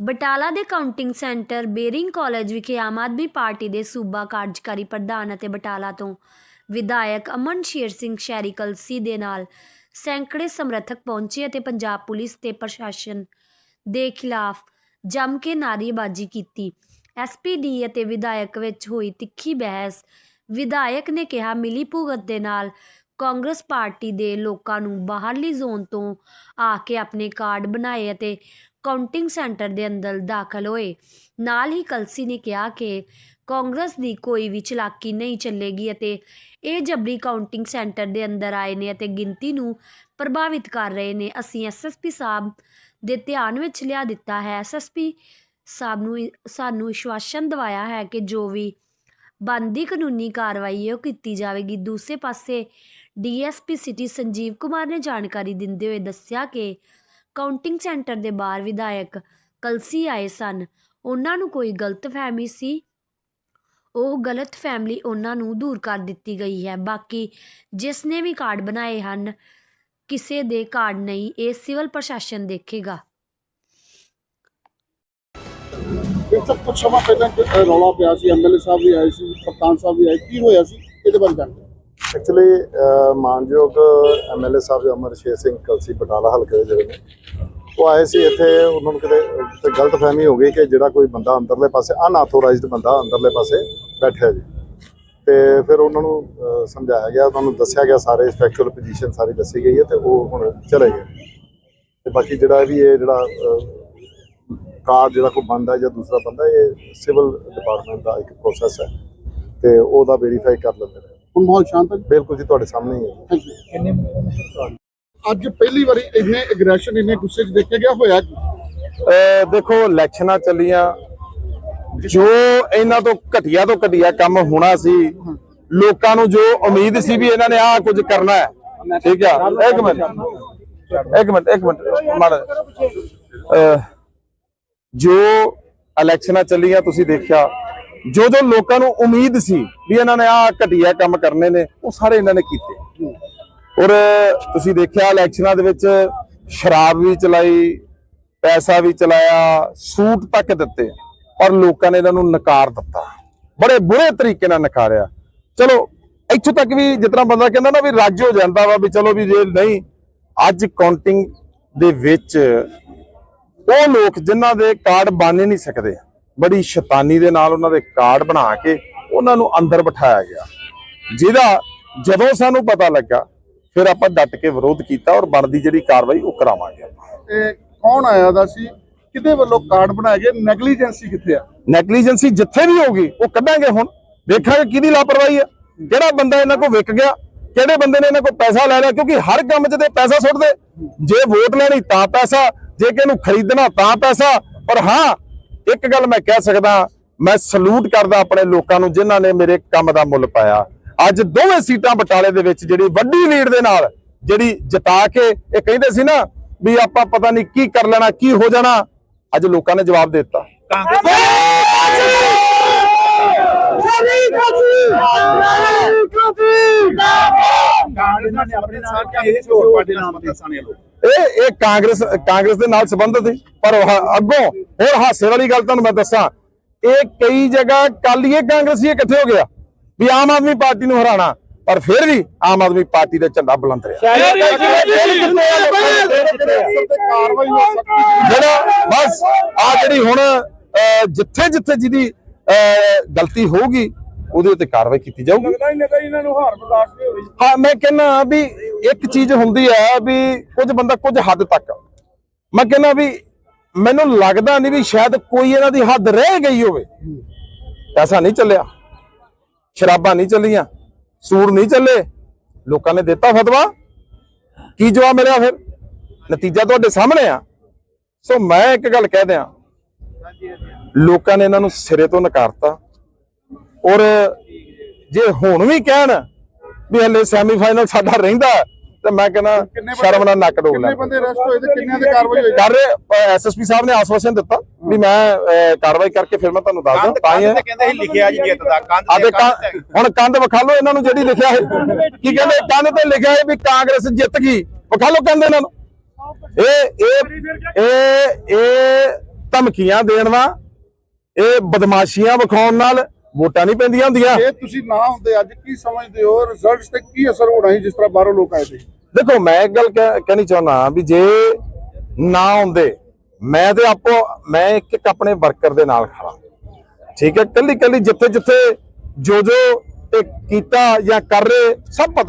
ਬਟਾਲਾ ਦੇ counting centre Baring college ਵਿਖੇ Aam Aadmi party ਦੇ ਸੂਬਾ ਕਾਰਜਕਾਰੀ ਪ੍ਰਧਾਨ ਅਤੇ ਬਟਾਲਾ ਤੋਂ ਵਿਧਾਇਕ ਅਮਨ ਸ਼ੇਰ ਸਿੰਘ ਸ਼ਹਿਰੀ ਕਲਸੀ ਦੇ ਨਾਲ ਸੈਂਕੜੇ ਸਮਰਥਕ ਪਹੁੰਚੇ ਅਤੇ ਪੰਜਾਬ ਪੁਲਿਸ ਤੇ ਪ੍ਰਸ਼ਾਸਨ ਦੇ ਖਿਲਾਫ ਜੰਮ ਕੇ ਨਾਅਰੇਬਾਜ਼ੀ ਕੀਤੀ। ਐਸਪੀਡੀ ਅਤੇ ਵਿਧਾਇਕ ਵਿੱਚ ਹੋਈ ਤਿੱਖੀ ਬਹਿਸ। ਵਿਧਾਇਕ ਨੇ ਕਿਹਾ, ਮਿਲੀ ਭੁਗਤ ਦੇ ਨਾਲ ਕਾਂਗਰਸ ਪਾਰਟੀ ਦੇ ਲੋਕਾਂ ਨੂੰ ਬਾਹਰਲੀ ਜ਼ੋਨ ਤੋਂ ਆ ਕੇ ਆਪਣੇ ਕਾਰਡ ਬਣਾਏ ਅਤੇ ਕਾਊਂਟਿੰਗ ਸੈਂਟਰ ਦੇ ਅੰਦਰ ਦਾਖਲ ਹੋਏ। ਨਾਲ ਹੀ ਕਲਸੀ ਨੇ ਕਿਹਾ ਕਿ ਕਾਂਗਰਸ ਦੀ ਕੋਈ ਵੀ ਚਲਾਕੀ ਨਹੀਂ ਚੱਲੇਗੀ ਅਤੇ ਇਹ ਜਬਰੀ ਕਾਊਂਟਿੰਗ ਸੈਂਟਰ ਦੇ ਅੰਦਰ ਆਏ ਨੇ ਅਤੇ ਗਿਣਤੀ ਨੂੰ ਪ੍ਰਭਾਵਿਤ ਕਰ ਰਹੇ ਨੇ। ਅਸੀਂ ਐਸਐਸਪੀ ਸਾਹਿਬ ਦੇ ਧਿਆਨ ਵਿੱਚ ਲਿਆ ਦਿੱਤਾ ਹੈ। ਐਸਐਸਪੀ ਸਾਹਿਬ ਨੂੰ ਸਾਨੂੰ ਵਿਸ਼ਵਾਸਨ ਦਿਵਾਇਆ ਹੈ ਕਿ ਜੋ ਵੀ ਬੰਦੀ ਕਾਨੂੰਨੀ ਕਾਰਵਾਈ ਹੈ, ਉਹ ਕੀਤੀ ਜਾਵੇਗੀ। ਦੂਸਰੇ ਪਾਸੇ ਡੀਐਸਪੀ ਸਿਟੀ ਸੰਜੀਵ ਕੁਮਾਰ ਨੇ ਜਾਣਕਾਰੀ ਦਿੰਦੇ ਹੋਏ ਦੱਸਿਆ ਕਿ ਕਾਊਂਟਿੰਗ ਸੈਂਟਰ ਦੇ ਬਾਹਰ ਵਿਧਾਇਕ ਕਲਸੀ ਆਏ ਸਨ। ਉਹਨਾਂ ਨੂੰ ਕੋਈ ਗਲਤਫਹਿਮੀ ਸੀ? ਉਹ ਗਲਤ ਫੈਮਿਲੀ ਉਹਨਾਂ ਨੂੰ ਦੂਰ ਕਰ ਦਿੱਤੀ ਗਈ ਹੈ। ਬਾਕੀ ਜਿਸ ਨੇ ਵੀ ਕਾਰਡ ਬਣਾਏ ਹਨ, ਕਿਸੇ ਦੇ ਕਾਰਡ ਨਹੀਂ, ਇਹ ਸਿਵਲ ਪ੍ਰਸ਼ਾਸਨ ਦੇਖੇਗਾ। ਇਹ ਸਭ ਕੁਝ ਸਮਾਂ ਪਹਿਲਾਂ ਰੌਲਾ ਪਿਆ ਸੀ। ਐਮਐਲਏ ਸਾਹਿਬ ਵੀ ਆਏ ਸੀ ਕਪਤਾਨ ਸਾਹਿਬ ਵੀ ਆਏ। ਕੀ ਹੋਇਆ ਸੀ? ਇਹਦੇ ਬਾਰੇ ਜਾਣਦੇ ਐਕਚੁਅਲੀ ਮਾਨਯੋਗ ਐਮਐਲਏ ਸਾਹਿਬ ਅਮਰ ਸ਼ੇਰ ਸਿੰਘ ਕਲਸੀ ਬਟਾਲਾ ਹਲਕੇ ਦੇ ਜਿਹੜੇ ਨੇ, ਉਹ ਆਏ ਸੀ ਇੱਥੇ, ਉਹਨਾਂ ਨੂੰ ਕਿਤੇ, ਤੇ ਗਲਤਫਹਿਮੀ ਹੋ ਗਈ ਕਿ ਜਿਹੜਾ ਕੋਈ ਬੰਦਾ ਅੰਦਰਲੇ ਪਾਸੇ ਅਨਆਥੋਰਾਈਜ਼ਡ ਬੰਦਾ ਅੰਦਰਲੇ ਪਾਸੇ ਬੈਠਿਆ ਜੀ। ਤੇ ਫਿਰ ਉਹਨਾਂ ਨੂੰ ਸਮਝਾਇਆ ਗਿਆ, ਉਹਨਾਂ ਨੂੰ ਦੱਸਿਆ ਗਿਆ, ਸਾਰੇ ਫੈਕਚੁਅਲ ਪੋਜੀਸ਼ਨ ਸਾਰੀ ਦੱਸੀ ਗਈ ਹੈ ਤੇ ਉਹ ਹੁਣ ਚਲੇ ਗਏ। ਤੇ ਬਾਕੀ ਜਿਹੜਾ ਵੀ ਇਹ ਜਿਹੜਾ ਕਾਰ ਜਿਹੜਾ ਕੋਈ ਬੰਦਾ ਜਾਂ ਦੂਸਰਾ ਬੰਦਾ, ਇਹ ਸਿਵਲ ਡਿਪਾਰਟਮੈਂਟ ਦਾ ਇੱਕ ਪ੍ਰੋਸੈਸ ਹੈ। ਤੇ ਉਹਦਾ ਵੈਰੀਫਾਈ ਕਰ ਲੈਂਦੇ ਨੇ। ਹੁਣ ਮਾਹੌਲ ਸ਼ਾਂਤ ਹੈ ਜੀ? ਬਿਲਕੁਲ ਜੀ ਤੁਹਾਡੇ ਸਾਹਮਣੇ ਹੀ ਹੈ। ਥੈਂਕ ਯੂ ਅੱਜ ਪਹਿਲੀ ਵਾਰੀ ਇੰਨੇ ਐਗਰੈਸ਼ਨ ਇੰਨੇ ਗੁੱਸੇ 'ਚ ਦੇਖਿਆ ਗਿਆ ਹੋਇਆ ਦੇਖੋ ਇਲੈਕਸ਼ਨਾਂ ਚੱਲੀਆਂ। ਜੋ ਇਹਨਾਂ ਤੋਂ ਘਟੀਆ ਤੋਂ ਘਟੀਆ ਕੰਮ ਹੋਣਾ ਸੀ ਲੋਕਾਂ ਨੂੰ ਜੋ ਉਮੀਦ ਸੀ ਵੀ ਇਹਨਾਂ ਨੇ ਆਹ ਕੁਝ ਕਰਨਾ ਹੈ ਠੀਕ ਆ? ਇੱਕ ਮਿੰਟ ਇੱਕ ਮਿੰਟ ਇੱਕ ਮਿੰਟ ਮਾੜਾ ਜੋ ਇਲੈਕਸ਼ਨਾਂ ਚੱਲੀਆਂ ਤੁਸੀਂ ਦੇਖਿਆ ਜੋ ਜੋ ਲੋਕਾਂ ਨੂੰ ਉਮੀਦ ਸੀ ਵੀ ਇਹਨਾਂ ਨੇ ਆਹ ਘਟੀਆ ਕੰਮ ਕਰਨੇ ਨੇ, ਉਹ ਸਾਰੇ ਇਹਨਾਂ ਨੇ ਕੀਤੇ। ਔਰ ਤੁਸੀਂ ਦੇਖਿਆ ਇਲੈਕਸ਼ਨਾਂ ਦੇ ਵਿੱਚ ਸ਼ਰਾਬ ਵੀ ਚਲਾਈ, ਪੈਸਾ ਵੀ ਚਲਾਇਆ, ਸੂਟ ਤੱਕ ਦਿੱਤੇ, ਪਰ ਲੋਕਾਂ ਨੇ ਇਹਨਾਂ ਨੂੰ ਨਕਾਰ ਦਿੱਤਾ। ਬੜੇ ਬੁਰੇ ਤਰੀਕੇ ਨਾਲ ਨਕਾਰਿਆ। ਚਲੋ, ਇੱਥੋਂ ਤੱਕ ਵੀ ਜਿਤਨਾ ਬੰਦਾ ਕਹਿੰਦਾ ਨਾ ਵੀ ਰੱਜ ਹੋ ਜਾਂਦਾ ਵਾ ਵੀ ਚਲੋ ਵੀ ਜੇ ਨਹੀਂ, ਅੱਜ ਕਾਊਂਟਿੰਗ ਦੇ ਵਿੱਚ ਉਹ ਲੋਕ ਜਿਨ੍ਹਾਂ ਦੇ ਕਾਰਡ ਬਣ ਹੀ ਨਹੀਂ ਸਕਦੇ। ਬੜੀ ਸ਼ੈਤਾਨੀ ਦੇ ਨਾਲ ਉਹਨਾਂ ਦੇ ਕਾਰਡ ਬਣਾ ਕੇ ਉਹਨਾਂ ਨੂੰ ਅੰਦਰ ਬਿਠਾਇਆ ਗਿਆ। ਜਿਹਦਾ ਜਦੋਂ ਸਾਨੂੰ ਪਤਾ ਲੱਗਾ ਫਿਰ ਆਪਾਂ ਡਟ ਕੇ ਵਿਰੋਧ ਕੀਤਾ ਔਰ ਬਣਦੀ ਜਿਹੜੀ ਕਾਰਵਾਈ ਉਹ ਕਰਾਵਾਂਗੇ ਇਹ ਕੌਣ ਆਇਆ ਦਾ ਸੀ? ਕਿਹਦੇ ਵੱਲੋਂ ਕਾਰਡ ਬਣਾਏ ਗਏ? ਨੈਗਲੀਜੈਂਸੀ ਕਿੱਥੇ ਆ? ਨੈਗਲੀਜੈਂਸੀ ਜਿੱਥੇ ਵੀ ਹੋਗੀ ਉਹ ਕੱਢਾਂਗੇ ਹੁਣ। ਦੇਖਾਂਗੇ ਕਿਹਦੀ ਲਾਪਰਵਾਹੀ ਹੈ ਕਿਹੜਾ ਬੰਦਾ ਇਹਨਾਂ ਕੋਲ ਵਿਕ ਗਿਆ ਕਿਹੜੇ ਬੰਦੇ ਨੇ ਇਹਨਾਂ ਕੋਲ ਪੈਸਾ ਲੈ ਲਿਆ ਕਿਉਂਕਿ ਹਰ ਕੰਮ 'ਚ ਤੇ ਪੈਸਾ ਸੁੱਟਦੇ। ਜੇ ਵੋਟ ਲੈਣੀ ਤਾਂ ਪੈਸਾ ਜੇ ਕਿ ਇਹਨੂੰ ਖਰੀਦਣਾ ਤਾਂ ਪੈਸਾ ਪਰ ਹਾਂ ਇੱਕ ਗੱਲ ਮੈਂ ਕਹਿ ਸਕਦਾ, ਮੈਂ ਸਲੂਟ ਕਰਦਾ ਆਪਣੇ ਲੋਕਾਂ ਨੂੰ ਜਿਨ੍ਹਾਂ ਨੇ ਮੇਰੇ ਕੰਮ ਦਾ ਮੁੱਲ ਪਾਇਆ। ਅੱਜ ਦੋਵੇਂ ਸੀਟਾਂ ਬਟਾਲੇ ਦੇ ਵਿੱਚ ਜਿਹੜੀ ਵੱਡੀ ਲੀਡ ਦੇ ਨਾਲ ਜਿਹੜੀ ਜਿਤਾ ਕੇ ਇਹ ਕਹਿੰਦੇ ਸੀ ਨਾ ਵੀ ਆਪਾਂ ਪਤਾ ਨਹੀਂ ਕੀ ਕਰ ਲੈਣਾ, ਕੀ ਹੋ ਜਾਣਾ, ਅੱਜ ਲੋਕਾਂ ਨੇ ਜਵਾਬ ਦਿੱਤਾ। ਦੇ ਦਿੱਤਾ ਇਹ ਇਹ ਕਾਂਗਰਸ ਕਾਂਗਰਸ ਦੇ ਨਾਲ ਸੰਬੰਧਿਤ ਸੀ ਪਰ ਉਹ ਅੱਗੋਂ ਹੋਰ ਹਾਸੇ ਵਾਲੀ ਗੱਲ ਤੁਹਾਨੂੰ ਮੈਂ ਦੱਸਾਂ। ਇਹ ਕਈ ਜਗ੍ਹਾ ਕੱਲ ਹੀ ਇਹ ਕਾਂਗਰਸੀ ਇਕੱਠੇ ਹੋ ਗਿਆ ਵੀ ਆਮ ਆਦਮੀ ਪਾਰਟੀ ਨੂੰ ਹਰਾਣਾ ਪਰ ਫਿਰ ਵੀ ਆਮ ਆਦਮੀ ਪਾਰਟੀ ਦਾ ਝੰਡਾ ਬੁਲੰਦ ਰਿਹਾ। ਹੋ ਹੈ। ਜਿਹੜਾ ਬਸ ਆ ਜਿਹੜੀ ਹੁਣ ਜਿੱਥੇ ਜਿੱਥੇ ਜਿਹਦੀ ਅਹ, ਗਲਤੀ ਹੋਊਗੀ ਉਹਦੇ ਉੱਤੇ ਕਾਰਵਾਈ ਕੀਤੀ ਜਾਊਗੀ। ਇਹਨਾਂ ਨੂੰ ਹਾਰ ਬਰਦਾਸ਼ਤ ਨਹੀਂ ਹੋਈ ਹਾਂ ਮੈਂ ਕਹਿੰਦਾ ਵੀ ਇੱਕ ਚੀਜ਼ ਹੁੰਦੀ ਹੈ ਵੀ ਕੁਝ ਬੰਦਾ ਕੁਝ ਹੱਦ ਤੱਕ। ਮੈਂ ਕਹਿੰਦਾ ਵੀ ਮੈਨੂੰ ਲੱਗਦਾ ਨਹੀਂ ਵੀ ਸ਼ਾਇਦ ਕੋਈ ਇਹਨਾਂ ਦੀ ਹੱਦ ਰਹਿ ਗਈ ਹੋਵੇ। ਪੈਸਾ ਨਹੀਂ ਚੱਲਿਆ ਸ਼ਰਾਬਾਂ ਨਹੀਂ ਚੱਲੀਆਂ ਸੂਰ ਨਹੀਂ ਚੱਲੇ ਲੋਕਾਂ ਨੇ ਦਿੱਤਾ ਫਤਵਾ। ਕੀ ਜਵਾਬ ਮਿਲਿਆ ਫਿਰ? ਨਤੀਜਾ ਤੁਹਾਡੇ ਸਾਹਮਣੇ ਆ। ਸੋ ਮੈਂ ਇੱਕ ਗੱਲ ਕਹਿ ਦਿਆਂ ਲੋਕਾਂ ਨੇ ਇਹਨਾਂ ਨੂੰ ਸਿਰੇ ਤੋਂ ਨਕਾਰਤਾ। ਔਰ ਜੇ ਹੁਣ ਵੀ ਕਹਿਣ ਵੀ ਹਲੇ ਸੈਮੀਫਾਈਨਲ ਸਾਡਾ ਰਹਿੰਦਾ ਤੇ ਮੈਂ ਕਹਿੰਦਾ ਸ਼ਰਮ ਨਾਲ ਨੱਕ ਡੋਲ ਕਿੰਨੇ ਲੈ। ਬੰਦੇ ਅਰੈਸਟ ਹੋਏ ਤੇ ਕਿੰਨਿਆਂ ਦੇ ਕਾਰਵਾਈ ਹੋਈ? ਕਰ ਰਹੇ ਐਸਐਸਪੀ ਸਾਹਿਬ ਨੇ ਆਸਵਾਸਨ ਦਿੱਤਾ ਵੀ ਮੈਂ ਕਾਰਵਾਈ ਕਰਕੇ ਫਿਰ ਮੈਂ ਤੁਹਾਨੂੰ ਦੱਸਦਾ। ਤਾਂ ਹੀ ਹੈ। ਤੇ ਕਹਿੰਦੇ ਸੀ ਲਿਖਿਆ ਜੀ ਜਿੱਤ ਦਾ ਕੰਧ ਆ ਤੇ ਦੇ ਕੰਧ ਤੇ। ਹੁਣ ਕੰਧ ਵਿਖਾ ਲਓ ਇਹਨਾਂ ਨੂੰ ਜਿਹੜੀ ਲਿਖਿਆ ਹੈ। ਕੀ ਕਹਿੰਦੇ? ਕੰਧ ਤੇ ਲਿਖਿਆ ਹੈ ਵੀ ਕਾਂਗਰਸ ਜਿੱਤ ਗਈ। ਵਿਖਾ ਲਓ ਕੰਧ ਇਹਨਾਂ ਨੂੰ। ਇਹ ਇਹ ਇਹ ਇਹ ਧਮਕੀਆਂ ਦੇਣ ਨਾਲ ਇਹ ਬਦਮਾਸ਼ੀਆਂ ਵਿਖਾਉਣ ਨਾਲ ਵੋਟਾਂ ਨਹੀਂ ਪੈਂਦੀਆਂ ਹੁੰਦੀਆਂ। ਜੇ ਤੁਸੀਂ ਨਾ ਹੁੰਦੇ ਅੱਜ ਕੀ ਸਮਝਦੇ ਹੋ? ਰਿਜ਼ਲਟਸ ਤੇ ਕੀ ਅਸਰ ਹੋਣਾ ਸੀ ਜਿਸ ਤਰ੍ਹਾਂ ਬਾਹਰੋਂ ਲੋਕ ਆਏ ਸੀ? ਦੇਖੋ ਮੈਂ ਇੱਕ ਗੱਲ ਕਹਿ- ਕਹਿਣੀ ਚਾਹੁੰਦਾ ਵੀ ਜੇ ਨਾ ਹੁੰਦੇ ਮੈਂ ਤੇ ਆਪੋ ਮੈਂ ਇੱਕ ਇੱਕ ਆਪਣੇ ਵਰਕਰ ਦੇ ਨਾਲ ਖੜਾ ਠੀਕ ਹੈ? ਕੱਲੀ ਕੱਲੀ ਜਿੱਥੇ ਜਿੱਥੇ ਜੋ ਜੋ ਇਹ ਕੀਤਾ ਜਾਂ ਕਰ ਰਹੇ ਸਭ ਪਤਾ